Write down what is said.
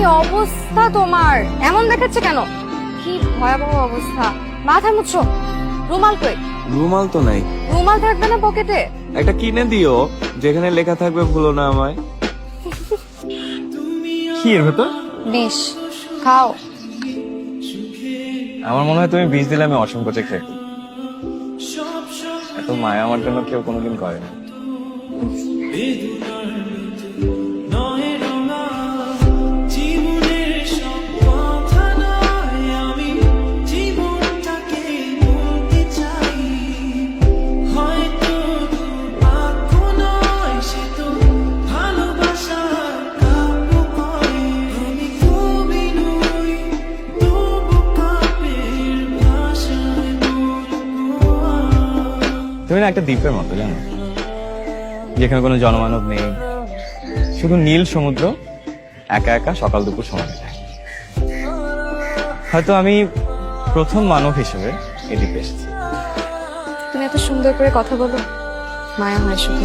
অবস্থা তোমার? এমন দেখাচ্ছে কেন? কি ভয়াবহ অবস্থা। মাথা মুছো। রুমাল কই? রুমাল তো নাই। রুমাল থাকবে না পকেটে? একটা কিনে দিও যেখানে লেখা থাকবে ভুলো না আমায়। কি এর ভেতর? বিষ। খাও। আমার মনে হয় তুমি বীজ দিলে আমি অসংকোচে খেয়ে এত মায়া আমার জন্য কেউ কোনোদিন করে না। তুমি না একটা দ্বীপের মতো, জানো? যেখানে কোনো জনমানব নেই। শুধু নীল সমুদ্র, একা একা সকাল দুপুর সময় হয়তো আমি প্রথম মানব হিসেবে এই দ্বীপে এসেছি। তুমি এত সুন্দর করে কথা বলো, মায়া হয় শুধু।